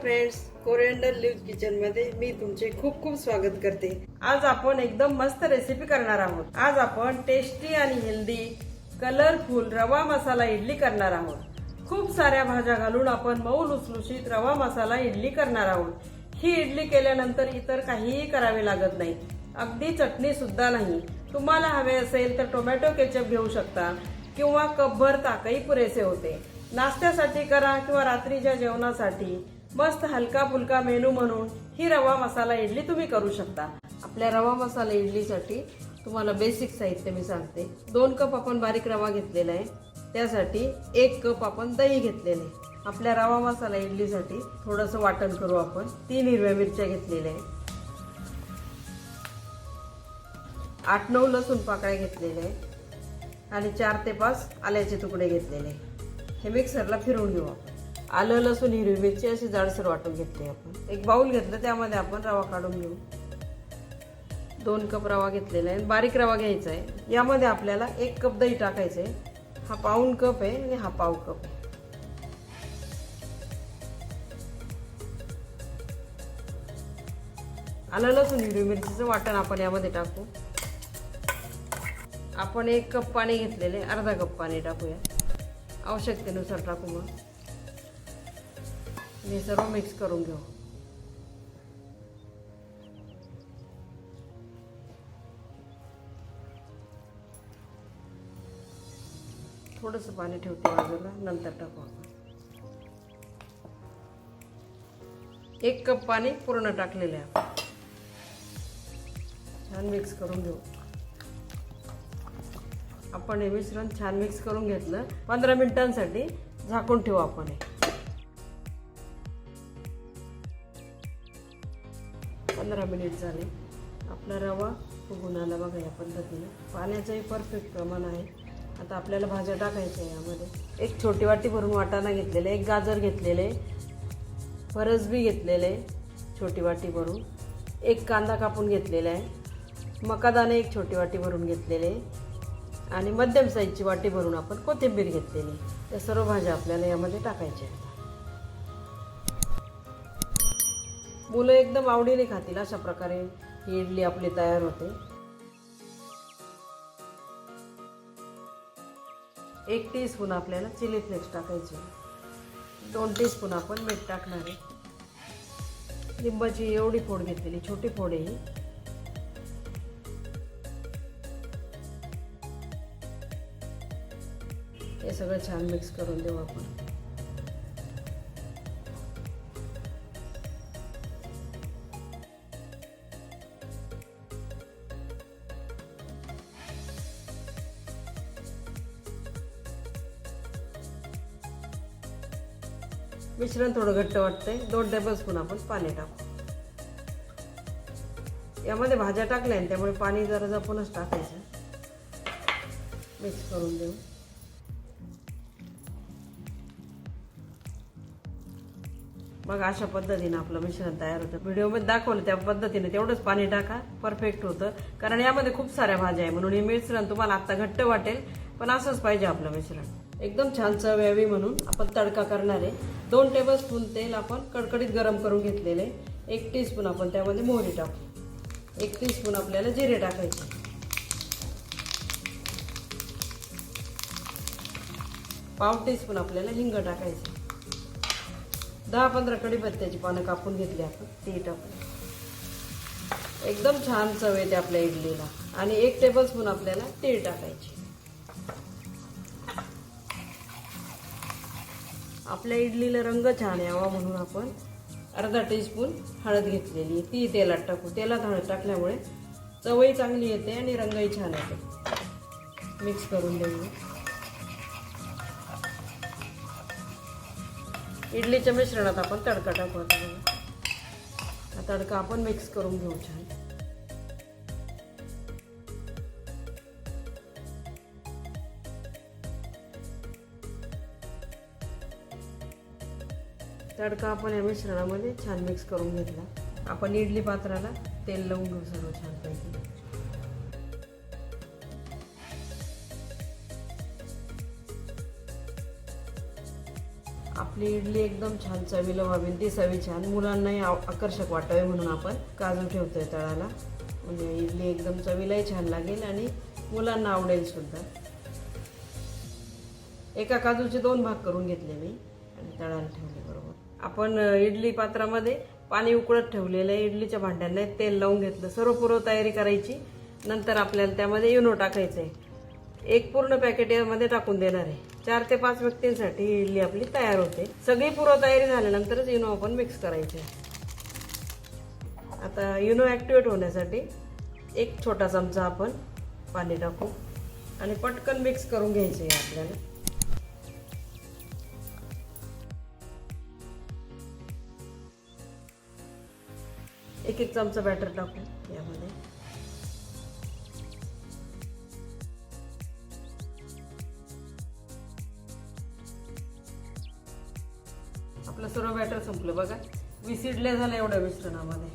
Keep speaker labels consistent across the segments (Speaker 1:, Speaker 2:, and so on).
Speaker 1: Friends coriander leave किचनमध्ये मी तुमचे खूप खूप स्वागत करते. आज आपण एकदम मस्त रेसिपी करणार आहोत. आज आपण टेस्टी आणि हेल्दी कलरफुल रवा मसाला इडली करणार आहोत. खूप साऱ्या भाज्या घालून आपण मऊ लुसलुशीत रवा मसाला इडली करणार आहोत. ही इडली केल्यानंतर इतर काहीही करावे लागत नाही. अगदी चटणी सुद्धा नाही. तुम्हाला हवे असेल तर टोमॅटो केचप घेऊ शकता किंवा कपभर ताकही पुरेसे होते. नाश्त्यासाठी करा किंवा रात्रीच्या जेवणासाठी. मस्त हलका फुलका मेनू म्हणून ही रवा मसाला इडली तुम्ही करू शकता. आपल्या रवा मसाला इडलीसाठी तुम्हाला बेसिक साहित्य मी सांगते. दोन कप आपण बारीक रवा घेतलेला आहे. त्यासाठी एक कप आपण दही घेतलेले. आहे आपल्या रवा मसाला इडलीसाठी थोडंसं वाटण करू आपण. तीन हिरव्या मिरच्या घेतलेल्या आहे आठ नऊ लसूण पाकळ्या घेतलेल्या आहे आणि चार ते पाच आल्याचे तुकडे घेतलेले हे मिक्सरला फिरवून घेऊ आपण. आलं लसूण हिरवी मिरची अशी जाडसर वाटून घेतली आपण. एक बाऊल घेतलं त्यामध्ये आपण रवा काढून घेऊ. दोन कप रवा घेतलेला आहे. बारीक रवा घ्यायचा आहे. यामध्ये आपल्याला एक कप दही टाकायचं आहे. हा पाऊन कप आहे आणि हा पाव कप आहे. आलं लसूण हिरवी मिरचीचं वाटण आपण यामध्ये टाकू. आपण एक कप पाणी घेतलेले अर्धा कप पाणी टाकूया. आवश्यकतेनुसार टाकू मग. हे सर्व मिक्स करून घेऊ. थोडंसं पाणी ठेवते बाजूला नंतर टाकू आपण. एक कप पाणी पूर्ण टाकलेले आहे छान मिक्स करून घेऊ. आपण हे मिश्रण छान मिक्स करून घेतलं. पंधरा मिनिटांसाठी झाकून ठेवू आपण हे. पंधरा मिनिट झाले. आपला रवा फुगून आला बघा या पद्धतीने. पाण्याचंही परफेक्ट प्रमाण आहे. आता आपल्याला भाज्या टाकायच्या यामध्ये. एक छोटी वाटी भरून वाटाणा घेतलेले एक गाजर घेतलेले फरसबी घेतलेले छोटी वाटी भरून. एक कांदा कापून घेतलेला आहे. मकादाणे एक छोटी वाटी भरून घेतलेले. आणि मध्यम साईजची वाटी भरून आपण कोथिंबीर घेतलेली. त्या सर्व भाज्या आपल्याला यामध्ये टाकायच्या मुलं एकदम आवडीने खातील अशा प्रकारे ही इडली आपली तयार होते. एक टी स्पून आपल्याला चिली फ्लेक्स टाकायचे. दोन टी स्पून आपण मीठ टाकणार आहे. लिंबाची एवढी फोड घेतलेली छोटी फोड आहे हे. सगळं छान मिक्स करून देऊ आपण. मिश्रण थोडं घट्ट वाटतंय. दोन टेबल स्पून आपण पाणी टाकू. यामध्ये भाज्या टाकल्या आहेत त्यामुळे पाणी जरा जपूनच टाकायचं. मिक्स करून देऊ. मग अशा पद्धतीनं आपलं मिश्रण तयार होतं. व्हिडिओमध्ये दाखवलं त्या पद्धतीने तेवढंच पाणी टाका. परफेक्ट होतं. कारण यामध्ये खूप साऱ्या भाज्या आहे. म्हणून हे मिश्रण तुम्हाला आत्ता घट्ट वाटेल. पण असंच पाहिजे आपलं मिश्रण. एकदम छान चव यावी म्हणून आपण तडका करणार आहे. दोन टेबलस्पून तेल आपण कडकडीत गरम करून घेतलेले. एक टीस्पून आपण त्यामध्ये मोहरी टाकू. एक टीस्पून आपल्याला जिरे टाकायचे. पाव टीस्पून आपल्याला हिंग टाकायचे. दहा पंधरा कढीपत्त्याची पानं कापून घेतली आपण ती टाकून एकदम छान चव येते आपल्या इडलीला. आणि एक टेबलस्पून आपल्याला तीळ टाकायची. आपल्या इडलीला रंग छान यावा म्हणून आपण अर्धा टीस्पून हळद घेतलेली ती तेलात टाकू. तेलात हळद टाकल्यामुळे चवही चांगली येते आणि रंगही छान येते. मिक्स करून देऊ इडलीच्या मिश्रणात आपण तडका टाकू आता तडका आपण मिक्स करून घेऊ छान. तडका आपण या मिश्रणामध्ये छान मिक्स करून घेतला. आपण इडली पात्राला तेल लावून घेऊ सर्व छानपैकी. आपली इडली एकदम छान चवीला व्हावी दिसावी छान. मुलांनाही आकर्षक वाटावे म्हणून आपण काजू ठेवतोय तळाला. म्हणजे इडली एकदम चवीलाही छान लागेल आणि मुलांना आवडेल सुद्धा. एका काजूचे दोन भाग करून घेतले मी आणि तळाला ठेवले. आपण इडली पात्रामध्ये पाणी उकळत ठेवलेलं आहे. इडलीच्या भांड्यांना तेल लावून घेतलं. सर्व पूर्व तयारी करायची. नंतर आपल्याला त्यामध्ये युनो टाकायचं आहे. एक पूर्ण पॅकेट यामध्ये टाकून देणार आहे. चार ते पाच व्यक्तींसाठी इडली आपली तयार होते. सगळी पूर्व तयारी झाल्यानंतरच युनो आपण मिक्स करायचे. आता युनो ॲक्टिवेट होण्यासाठी एक छोटा चमचा आपण पाणी टाकू आणि पटकन मिक्स करून घ्यायचं आहे आपल्याला. एक एक चमचा बॅटर टाकू यामध्ये. आपलं सर्व बॅटर संपलं बघा. वीस इडल्या एवढ्या मिश्रणामध्ये.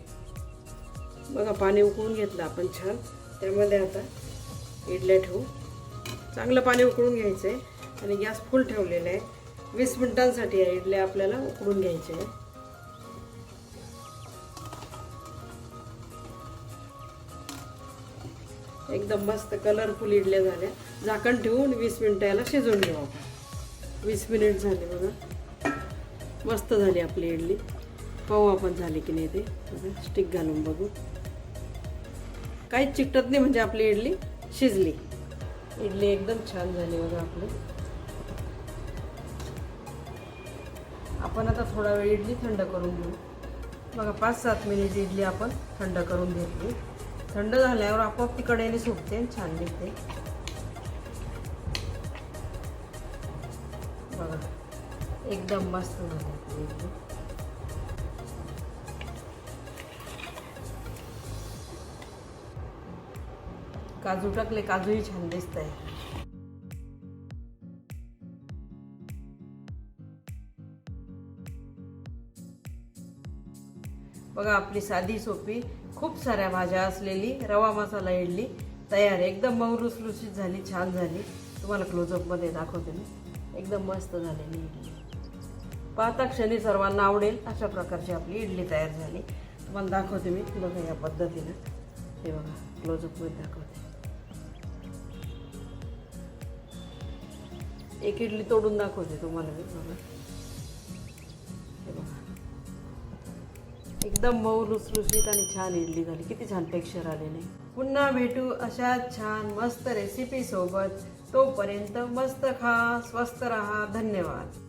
Speaker 1: बघा पाणी उकळून घेतलं आपण छान. त्यामध्ये आता इडल्या ठेवू. चांगलं पाणी उकळून घ्यायचं आहे आणि गॅस फुल ठेवलेला आहे. वीस मिनिटांसाठी या इडल्या आपल्याला उकळून घ्यायच्या आहे एकदम मस्त कलरफुल इडल्या झाल्या. झाकण ठेवून वीस मिनिटं याला शिजवून घेऊ आपण. वीस मिनिट झाले बघा. मस्त झाली आपली इडली. पाहू आपण झाली की नाही ते. बघा स्टिक घालून बघू. काहीच चिकटत नाही म्हणजे आपली इडली शिजली. इडली एकदम छान झाली बघा आपली. आपण आता थोडा वेळ इडली थंड करून घेऊ. बघा पाच सात मिनिट इडली आपण थंड करून घेतली. थंड झाल्यावर आपोआप ती कडेने सुटते छान दिसते बघा. एकदम मस्त झाली काजू टाकले काजूही छान दिसत आहे बघा आपली साधी सोपी खूप साऱ्या भाज्या असलेली रवा मसाला इडली तयार एकदम मऊ लुसलुशीत झाली छान झाली. तुम्हाला क्लोजअपमध्ये दाखवते मी. एकदम मस्त झालेली इडली. पाहता क्षणी सर्वांना आवडेल अशा प्रकारची आपली इडली तयार झाली. तुम्हाला दाखवते मी बघा या पद्धतीनं. हे बघा क्लोजअपमध्ये दाखवते. एक इडली तोडून दाखवते तुम्हाला मी. बघा. हे बघा. एकदम मऊ लुसलुसीत आणि छान इडली झाली. किती छान टेक्स्चर आलेले पुन्हा भेटू अशा छान मस्त रेसिपी सोबत. तोपर्यंत मस्त खा स्वस्त रहा. धन्यवाद.